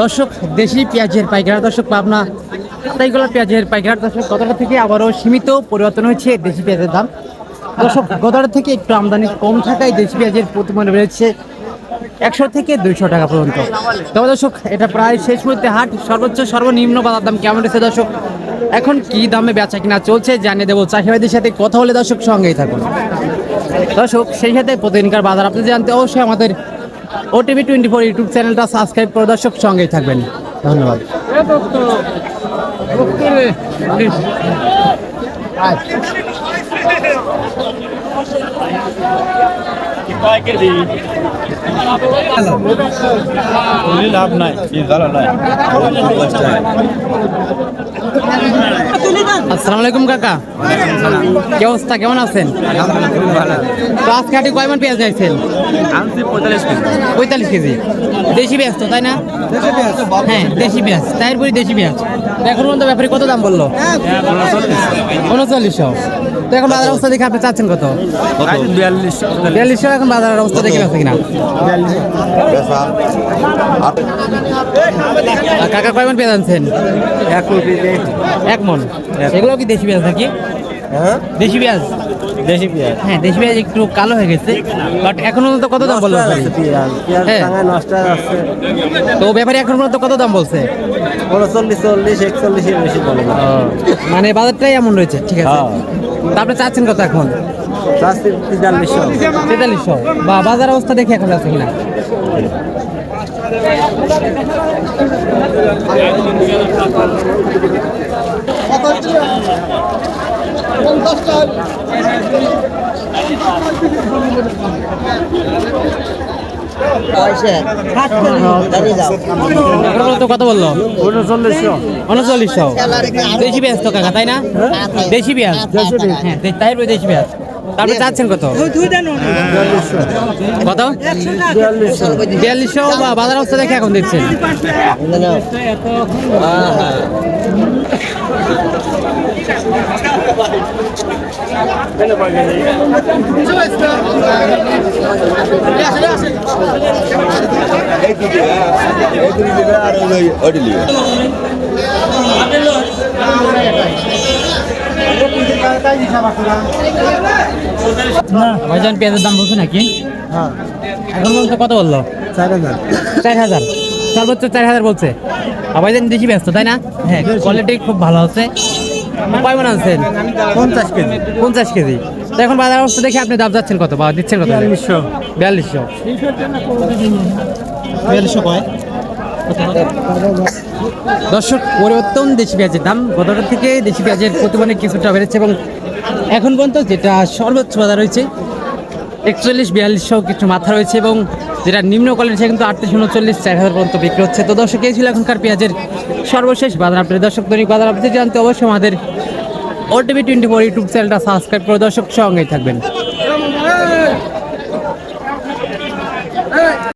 দর্শক, দেশি পেঁয়াজের পাইকার দর্শক, পাবনা তাইগুলো পেঁয়াজের পাইকার দর্শক গতটা থেকে আবারও সীমিত পরিবর্তন হয়েছে দেশি পেঁয়াজের দাম। দর্শক গতটা থেকে একটু আমদানি কম থাকায় দেশি পেঁয়াজের প্রতিমান বেড়েছে একশো থেকে দুইশো টাকা পর্যন্ত। তবে দর্শক, এটা প্রায় শেষ মুহূর্তে হাট। সর্বোচ্চ, সর্বনিম্ন বাজার দাম কেমন রয়েছে দর্শক? এখন কি দামে বেচা কিনা চলছে জানিয়ে দেবো চাষিবাদের সাথে কথা বলে দর্শক সঙ্গেই থাকুন। দর্শক, সেই সাথে প্রতিদিনকার বাজার আপনি জানতে অবশ্যই আমাদের ওটিভি টোয়েন্টি ফোর ইউটিউব চ্যানেলটা সাবস্ক্রাইব করে দর্শক সঙ্গেই থাকবেন। ধন্যবাদ। লাভ নাই ভালো নাই। আসসালামু আলাইকুম কাকা। কি অবস্থা কেমন আছেন? তো আজকে হাটে কয় মন পেঁয়াজ আনছি পঁয়তাল্লিশ কেজি। দেশি পেঁয়াজ তো তাই না? হ্যাঁ দেশি পেঁয়াজ তাই বলি দেশি পেঁয়াজ। এখন পর্যন্ত ব্যাপারে কত দাম বলল? উনচল্লিশশো। তো এখন বাজার অবস্থা দেখে আপনি চাচ্ছেন কত? বিয়াল্লিশ। বিয়াল্লিশশো এখন বাজারের অবস্থা দেখে আছে কিনা? কাকা কয় মন পেঁয়াজ আনছেন? এক এক মন? এগুলো কি দেশি পেঁয়াজ নাকি? হ্যাঁ? দেশি পেঁয়াজ? দেশি পেঁয়াজ। হ্যাঁ দেশি পেঁয়াজ একটু কালো হয়ে গেছে বাট এখন পর্যন্ত কত দাম বলল হ্যাঁ। তো ব্যাপারে এখন পর্যন্ত কত দাম বলছে? উনচল্লিশ চল্লিশ একচল্লিশ বেশি বলে মানে বাজারটাই এমন রয়েছে ঠিক আছে। হ্যাঁ। তারপরে চাচ্ছেন কত এখন? তেতাল্লিশশো তেতাল্লিশশো বা বাজার অবস্থা দেখে এখন আছে কিনা? কত বলল। উনচল্লিশশো উনচল্লিশশো দেশি পেঁয়াজ তো কাকা তাই না? দেশি পেঁয়াজ? হ্যাঁ তাই দেশি পেঁয়াজ। তারপরে চাচ্ছেন কত? কত? বিয়াল্লিশশো বা বাজার অবস্থা দেখে এখন দিচ্ছেন ভাইজান পেঁয়াজের দাম বলছে নাকি? এখন পর্যন্ত কত বলল? চার হাজার। চার হাজার সর্বোচ্চ চার হাজার বলছে। ভাইজান দেশি ব্যস্ত তাই না? হ্যাঁ কোয়ালিটি খুব ভালো আছে। কয় মন আনছেন? পঞ্চাশ কেজি। পঞ্চাশ কেজি। তো এখন বাজার অবস্থা দেখে আপনি দাম যাচ্ছেন কত বা দিচ্ছেন কত? বিয়াল্লিশশো। বিয়াল্লিশশো। বিয়াল্লিশশো কয়? দর্শক, পরিবর্তন দেশি পেঁয়াজের দাম গতটা থেকে দেশি পেঁয়াজের প্রতিমানে কিছুটা বেড়েছে এবং এখন পর্যন্ত যেটা সর্বোচ্চ বাজার রয়েছে, একচল্লিশ, বিয়াল্লিশশো কিছু মাথা রয়েছে এবং যেটা নিম্ন কোয়ালিটি সে কিন্তু আটত্রিশ, উনচল্লিশ, চার হাজার পর্যন্ত বিক্রি হচ্ছে। তো দর্শক, এই ছিল এখনকার পেঁয়াজের সর্বশেষ বাজার আপনি দর্শক, দৈনিক বাজার আপনি জানতে অবশ্যই আমাদের ওটিভি টোয়েন্টি ফোর ইউটিউব চ্যানেলটা সাবস্ক্রাইব করে দর্শক সঙ্গেই থাকবেন।